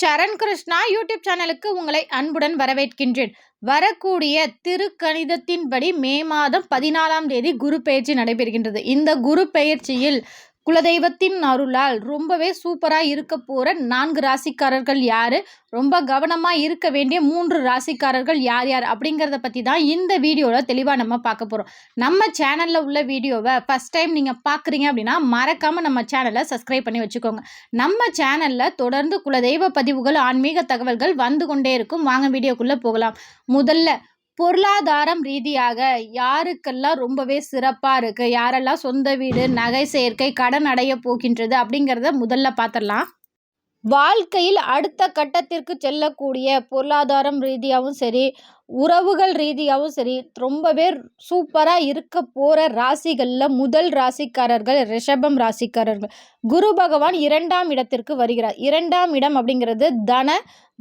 சரண் Krishna YouTube சேனலுக்கு உங்களை அன்புடன் வரவேற்கின்றேன். வரக்கூடிய திருக்கணிதத்தின்படி மே மாதம் பதினாலாம் தேதி குரு பெயர்ச்சி நடைபெறுகின்றது. இந்த குரு பெயர்ச்சியில் குலதெய்வத்தின் அருளால் ரொம்பவே சூப்பராக இருக்க போகிற நான்கு ராசிக்காரர்கள் யார்? ரொம்ப கவனமாக இருக்க வேண்டிய மூன்று ராசிக்காரர்கள் யார் யார்? அப்படிங்கிறத பற்றி தான் இந்த வீடியோவில் தெளிவாக நம்ம பார்க்க போகிறோம் நம்ம சேனலில் உள்ள வீடியோவை ஃபஸ்ட் டைம் நீங்கள் பார்க்குறீங்க அப்படின்னா மறக்காமல் நம்ம சேனலை சப்ஸ்கிரைப் பண்ணி வச்சுக்கோங்க. நம்ம சேனலில் தொடர்ந்து குலதெய்வ பதிவுகள் ஆன்மீக தகவல்கள் வந்து கொண்டே இருக்கும். வாங்க வீடியோக்குள்ளே போகலாம். முதல்ல பொருளாதாரம் ரீதியாக யாருக்கெல்லாம் ரொம்பவே சிறப்பாக இருக்குது யாரெல்லாம் சொந்த வீடு நகை சேர்க்கை கடன் அடைய போகின்றது அப்படிங்கிறத முதல்ல பார்த்துடலாம் வாழ்க்கையில் அடுத்த கட்டத்திற்கு செல்லக்கூடிய பொருளாதாரம் ரீதியாகவும் சரி உறவுகள் ரீதியாகவும் சரி ரொம்பவே சூப்பராக இருக்க போகிற ராசிகளில் முதல் ராசிக்காரர்கள் ரிஷபம் ராசிக்காரர்கள். குரு பகவான் இரண்டாம் இடத்திற்கு வருகிறார். இரண்டாம் இடம் அப்படிங்கிறது தன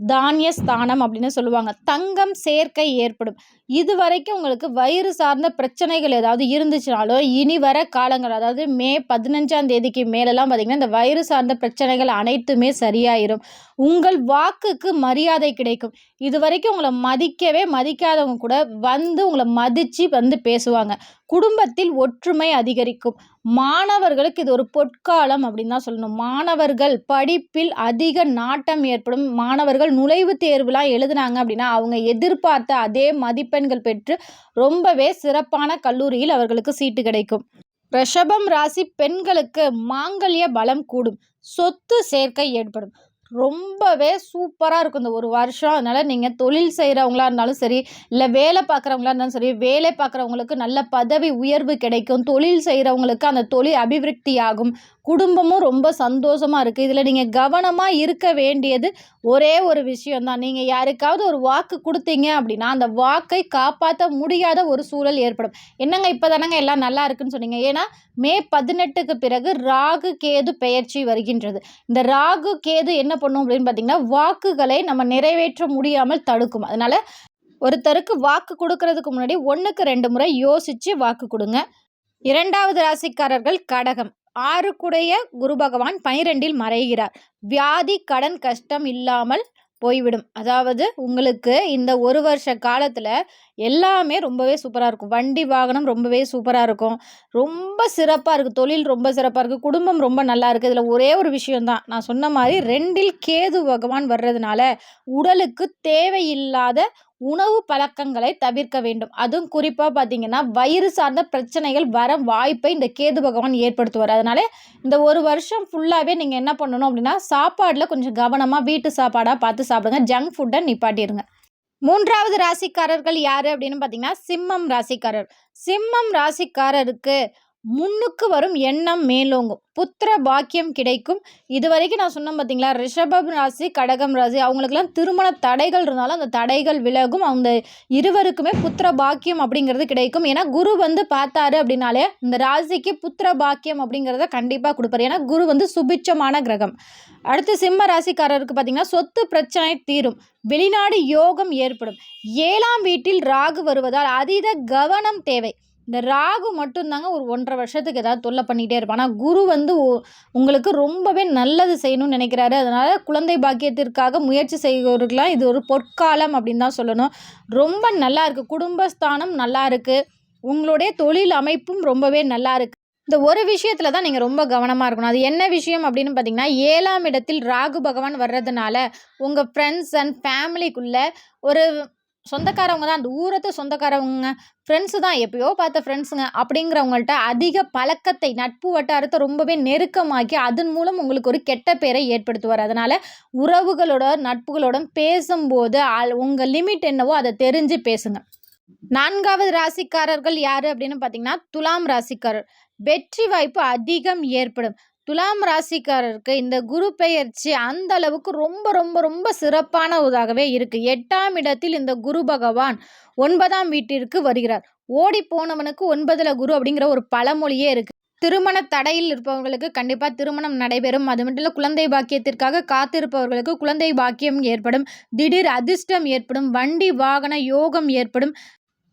தானிய ஸ்தானம் அப்படின்னு சொல்லுவாங்க. தங்கம் சேர்க்கை ஏற்படும். இது வரைக்கும் உங்களுக்கு வயிறு சார்ந்த பிரச்சனைகள் ஏதாவது இருந்துச்சுனாலும் இனி வர காலங்கள் அதாவது மே பதினஞ்சாம் தேதிக்கு மேலெல்லாம் பார்த்திங்கன்னா இந்த வயிறு சார்ந்த பிரச்சனைகள் அனைத்துமே சரியாயிரும். உங்கள் வாக்குக்கு மரியாதை கிடைக்கும். இது வரைக்கும் உங்களை மதிக்கவே மதிக்காதவங்க கூட வந்து உங்களை மதித்து வந்து பேசுவாங்க. குடும்பத்தில் ஒற்றுமை அதிகரிக்கும். மாணவர்களுக்கு இது ஒரு பொற்காலம் அப்படின்னு தான் சொல்லணும். மாணவர்கள் படிப்பில் அதிக நாட்டம் ஏற்படும். மாணவர்கள் நுழைவுத் தேர்வுலாம் எழுதுனாங்க அப்படின்னா அவங்க எதிர்பார்த்த அதே மதிப்பெண்கள் பெற்று ரொம்பவே சிறப்பான கல்லூரியில் அவர்களுக்கு சீட்டு கிடைக்கும். ரிஷபம் ராசி பெண்களுக்கு மாங்கல்ய பலம் கூடும். சொத்து சேர்க்கை ஏற்படும். ரொம்பவே சூப்பராக இருக்கும் இந்த ஒரு வருஷம். அதனால் நீங்கள் தொழில் செய்கிறவங்களா இருந்தாலும் சரி இல்லை வேலை பார்க்குறவங்களா இருந்தாலும் சரி வேலை பார்க்குறவங்களுக்கு நல்ல பதவி உயர்வு கிடைக்கும். தொழில் செய்கிறவங்களுக்கு அந்த தொழில் அபிவிருத்தி ஆகும் குடும்பமும் ரொம்ப சந்தோஷமாக இருக்குது இதில் நீங்கள் கவனமாக இருக்க வேண்டியது ஒரே ஒரு விஷயந்தான் நீங்கள் யாருக்காவது ஒரு வாக்கு கொடுத்தீங்க அப்படின்னா அந்த வாக்கை காப்பாற்ற முடியாத ஒரு சூழல் ஏற்படும். என்னங்க இப்போ தானங்க எல்லாம் நல்லா இருக்குன்னு சொன்னீங்க? ஏன்னா மே பதினெட்டுக்கு பிறகு ராகு கேது பெயர்ச்சி வருகின்றது. இந்த ராகு கேது என்ன பண்ணும் அப்படின்னு பார்த்தீங்கன்னா வாக்குகளை நம்ம நிறைவேற்ற முடியாமல் தடுக்கும். அதனால் ஒருத்தருக்கு வாக்கு கொடுக்கறதுக்கு முன்னாடி ஒன்றுக்கு ரெண்டு முறை யோசித்து வாக்கு கொடுங்க. இரண்டாவது ராசிக்காரர்கள் கடகம். ஆறுக்குடைய குரு பகவான் பனிரெண்டில் மறைகிறார். வியாதி கடன் கஷ்டம் இல்லாமல் போய்விடும். அதாவது உங்களுக்கு இந்த ஒரு வருஷ காலத்தில் எல்லாமே ரொம்பவே சூப்பராக இருக்கும். வண்டி வாகனம் ரொம்பவே சூப்பராக இருக்கும். ரொம்ப சிறப்பாக இருக்குது தொழில் ரொம்ப சிறப்பாக இருக்குது குடும்பம் ரொம்ப நல்லா இருக்குது இதில் ஒரே ஒரு விஷயந்தான் நான் சொன்ன மாதிரி ரெண்டில் கேது பகவான் வர்றதுனால உடலுக்கு தேவையில்லாத உணவு பழக்கங்களை தவிர்க்க வேண்டும். அதுவும் குறிப்பாக பார்த்தீங்கன்னா வயிறு சார்ந்த பிரச்சனைகள் வர வாய்ப்பை இந்த கேது பகவான் ஏற்படுத்துவார். அதனால இந்த ஒரு வருஷம் ஃபுல்லாகவே நீங்கள் என்ன பண்ணணும் அப்படின்னா சாப்பாடில் கொஞ்சம் கவனமாக வீட்டு சாப்பாடாக பார்த்து சாப்பிடுங்க. ஜங்க் ஃபுட்டை நிப்பாட்டிடுங்க மூன்றாவது ராசிக்காரர்கள் யார் அப்படின்னு பார்த்தீங்கன்னா சிம்மம் ராசிக்காரர். சிம்மம் ராசிக்காரருக்கு முன்னுக்கு வரும் எண்ணம் மேலோங்கும். புத்திர பாக்கியம் கிடைக்கும். இது வரைக்கும் நான் சொன்னேன் பார்த்தீங்களா ரிஷபம் ராசி கடகம் ராசி அவங்களுக்குலாம் திருமண தடைகள் இருந்தாலும் அந்த தடைகள் விலகும். அந்த இருவருக்குமே புத்திர பாக்கியம் அப்படிங்கிறது கிடைக்கும். ஏன்னா குரு வந்து பார்த்தாரு அப்படின்னாலே இந்த ராசிக்கு புத்திர பாக்கியம் அப்படிங்கிறத கண்டிப்பாக கொடுப்பாரு. ஏன்னா குரு வந்து சுபிச்சமான கிரகம். அடுத்து சிம்ம ராசிக்காரருக்கு பார்த்தீங்கன்னா சொத்து பிரச்சனை தீரும். வெளிநாடு யோகம் ஏற்படும். ஏழாம் வீட்டில் ராகு வருவதால் அதீத கவனம் தேவை. இந்த ராகு மட்டும்தாங்க ஒரு ஒன்றரை வருஷத்துக்கு ஏதாவது தொல்லை பண்ணிகிட்டே இருப்பான். ஆனால் குரு வந்து உங்களுக்கு ரொம்பவே நல்லது செய்யணும்னு நினைக்கிறாரு. அதனால் குழந்தை பாக்கியத்திற்காக முயற்சி செய்கிறவர்களாம் இது ஒரு பொற்காலம் அப்படின்னு தான் சொல்லணும். ரொம்ப நல்லா இருக்குது குடும்பஸ்தானம் நல்லா இருக்குது உங்களுடைய தொழில் அமைப்பும் ரொம்பவே நல்லா இருக்குது இந்த ஒரு விஷயத்தில் தான் நீங்கள் ரொம்ப கவனமாக இருக்கணும். அது என்ன விஷயம் அப்படின்னு பார்த்தீங்கன்னா ஏழாம் இடத்தில் ராகு பகவான் வர்றதுனால உங்கள் ஃப்ரெண்ட்ஸ் அண்ட் ஃபேமிலிக்குள்ளே ஒரு சொந்தக்காரவங்க தான். அந்த ஊரத்து சொந்தக்காரவங்க ஃப்ரெண்ட்ஸு தான். எப்பயோ பார்த்த ஃப்ரெண்ட்ஸுங்க அப்படிங்கிறவங்கள்ட்ட அதிக பழக்கத்தை நட்பு வட்டாரத்தை ரொம்பவே நெருக்கமாக்கி அதன் மூலம் உங்களுக்கு ஒரு கெட்ட பேரை ஏற்படுத்துவார். அதனால் உறவுகளோட நட்புகளோட பேசும்போது உங்கள் லிமிட் என்னவோ அதை தெரிஞ்சு பேசுங்க. நான்காவது ராசிக்காரர்கள் யார் அப்படின்னு பார்த்தீங்கன்னா துலாம் ராசிக்காரர். வெற்றி வாய்ப்பு அதிகம் ஏற்படும். துலாம் ராசிக்காரருக்கு இந்த குரு பெயர்ச்சி அந்த அளவுக்கு ரொம்ப ரொம்ப ரொம்ப சிறப்பான இதாகவே இருக்குது எட்டாம் இடத்தில் இந்த குரு பகவான் ஒன்பதாம் வீட்டிற்கு வருகிறார். ஓடி போனவனுக்கு ஒன்பதுல குரு அப்படிங்கிற ஒரு பழமொழியே இருக்குது திருமண தடையில் இருப்பவர்களுக்கு கண்டிப்பாக திருமணம் நடைபெறும். அது மட்டும் இல்லை குழந்தை பாக்கியத்திற்காக காத்திருப்பவர்களுக்கு குழந்தை பாக்கியம் ஏற்படும். திடீர் அதிர்ஷ்டம் ஏற்படும். வண்டி வாகன யோகம் ஏற்படும்.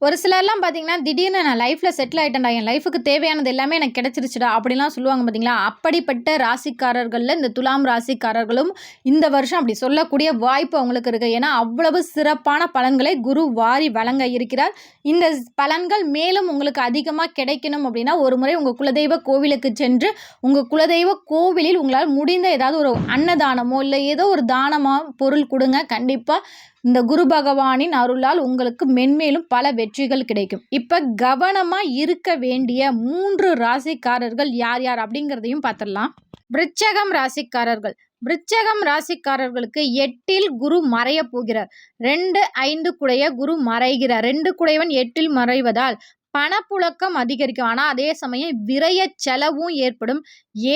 ஒரு சிலர்லாம் பார்த்தீங்கன்னா, திடீர்னு நான் லைஃப்பில் செட்டில் ஆகிட்டேன் என் லைஃபுக்கு தேவையானது எல்லாமே எனக்கு கிடச்சிருச்சுடா அப்படிலாம் சொல்லுவாங்க பார்த்தீங்களா? அப்படிப்பட்ட ராசிக்காரர்களில் இந்த துலாம் ராசிக்காரர்களும் இந்த வருஷம் அப்படி சொல்லக்கூடிய வாய்ப்பு அவங்களுக்கு இருக்குது ஏன்னா, அவ்வளவு சிறப்பான பலன்களை குரு வாரி வழங்க இருக்கிறார். இந்த ஸ் பலன்கள் மேலும் உங்களுக்கு அதிகமாக கிடைக்கணும் அப்படின்னா, ஒரு முறை உங்கள் குலதெய்வ கோவிலுக்கு சென்று, உங்கள் குலதெய்வ கோவிலில் உங்களால் முடிந்த ஏதாவது ஒரு அன்னதானமோ, இல்லை ஏதோ ஒரு தானமாக பொருள் கொடுங்க கண்டிப்பாக இந்த குரு பகவானின் அருளால் உங்களுக்கு மென்மேலும் பல வெற்றிகள் கிடைக்கும். இப்போ கவனமாக இருக்க வேண்டிய மூன்று ராசிக்காரர்கள் யார் யார் அப்படிங்கிறதையும் பார்த்துடலாம். விருச்சகம் ராசிக்காரர்கள். விருச்சகம் ராசிக்காரர்களுக்கு எட்டில் குரு மறைய போகிறார். 2, 5 குடைய குரு மறைகிறார். ரெண்டு குடையவன் எட்டில் மறைவதால் பணப்புழக்கம் அதிகரிக்கும். ஆனால் அதே சமயம் விரைய செலவும் ஏற்படும்.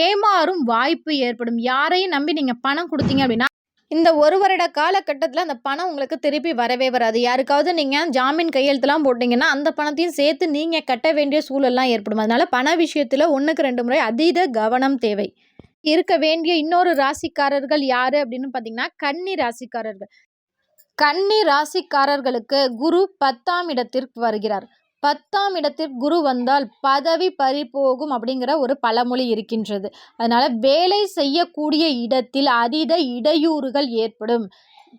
ஏமாறும் வாய்ப்பு ஏற்படும். யாரையும் நம்பி நீங்கள் பணம் கொடுத்தீங்க அப்படின்னா, இந்த ஒரு வருட காலகட்டத்தில் அந்த பணம் உங்களுக்கு திருப்பி வரவே வராது. யாருக்காவது நீங்கள் ஜாமீன் கையெழுத்துலாம் போட்டிங்கன்னா அந்த பணத்தையும் சேர்த்து நீங்கள் கட்ட வேண்டிய சூழல்லாம் ஏற்படும். அதனால் பண விஷயத்தில் ஒன்றுக்கு ரெண்டு முறை அதீத கவனம் தேவை. இருக்க வேண்டிய இன்னொரு ராசிக்காரர்கள் யார் அப்படின்னு பார்த்தீங்கன்னா, கன்னி ராசிக்காரர்கள். கன்னி ராசிக்காரர்களுக்கு குரு 10ஆம் இடத்திற்கு வருகிறார். 10ஆம் இடத்திற்கு குரு வந்தால் பதவி பறிபோகும் அப்படிங்கிற ஒரு பழமொழி இருக்கின்றது. அதனால் வேலை செய்யக்கூடிய இடத்தில் அதீத இடையூறுகள் ஏற்படும்.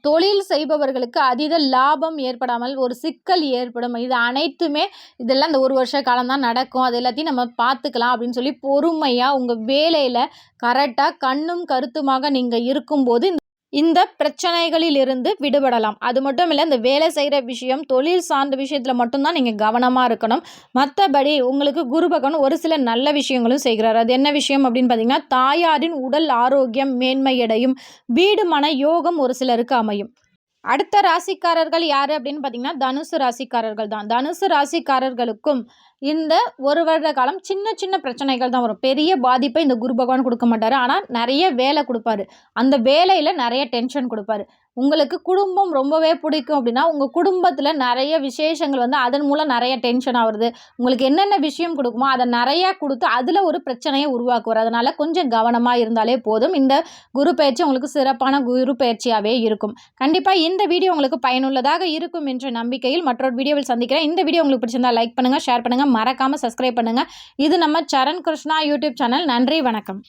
தொழில் செய்பவர்களுக்கு அதீத லாபம் ஏற்படாமல் ஒரு சிக்கல் ஏற்படும். இது அனைத்துமே இதெல்லாம் இந்த ஒரு வருஷ காலம்தான் நடக்கும். அது எல்லாத்தையும் நம்ம பார்த்துக்கலாம் அப்படின்னு சொல்லி பொறுமையாக உங்கள் வேலையில் கரெக்டாக கண்ணும் கருத்துமாக நீங்கள் இருக்கும்போது, இந்த பிரச்சனைகளிலிருந்து விடுபடலாம். அது மட்டும் இல்லை இந்த வேலை செய்கிற விஷயம், தொழில் சார்ந்த விஷயத்தில் மட்டும்தான் நீங்கள் கவனமாக இருக்கணும். மற்றபடி உங்களுக்கு குரு பகவான் ஒரு சில நல்ல விஷயங்களும் செய்கிறார். அது என்ன விஷயம் அப்படின்னு பார்த்தீங்கன்னா, தாயாரின் உடல் ஆரோக்கியம் மேன்மையடையும். வீடு மன யோகம் ஒரு சிலருக்கு அமையும். அடுத்த ராசிக்காரர்கள் யார் அப்படின்னு பார்த்தீங்கன்னா, தனுசு ராசிக்காரர்கள் தான். தனுசு ராசிக்காரர்களுக்கும் இந்த ஒரு வருட காலம் சின்ன சின்ன பிரச்சனைகள் தான் வரும். பெரிய பாதிப்பை இந்த குரு பகவான் கொடுக்க மாட்டார் ஆனால் நிறைய வேலை கொடுப்பாரு அந்த வேலையில் நிறைய டென்ஷன் கொடுப்பாரு உங்களுக்கு குடும்பம் ரொம்பவே பிடிக்கும் அப்படின்னா, உங்கள் குடும்பத்தில் நிறைய விசேஷங்கள் வந்து அதன் மூலம் நிறைய டென்ஷன் ஆகுறது உங்களுக்கு என்னென்ன விஷயம் கொடுக்குமோ அதை நிறையா கொடுத்து அதில் ஒரு பிரச்சனையை உருவாக்குவார் அதனால் கொஞ்சம் கவனமாக இருந்தாலே போதும். இந்த குரு பயிற்சி உங்களுக்கு சிறப்பான குரு பயிற்சியாகவே இருக்கும். கண்டிப்பாக இந்த வீடியோ உங்களுக்கு பயனுள்ளதாக இருக்கும் என்ற நம்பிக்கையில் மற்றொரு வீடியோவில் சந்திக்கிறேன். இந்த வீடியோ உங்களுக்கு பிடிச்சிருந்தா லைக் பண்ணுங்கள் ஷேர் பண்ணுங்கள் மறக்காம சப்ஸ்கிரைப் பண்ணுங்க. இது நம்ம சரண் கிருஷ்ணா யூடியூப் சேனல். நன்றி, வணக்கம்.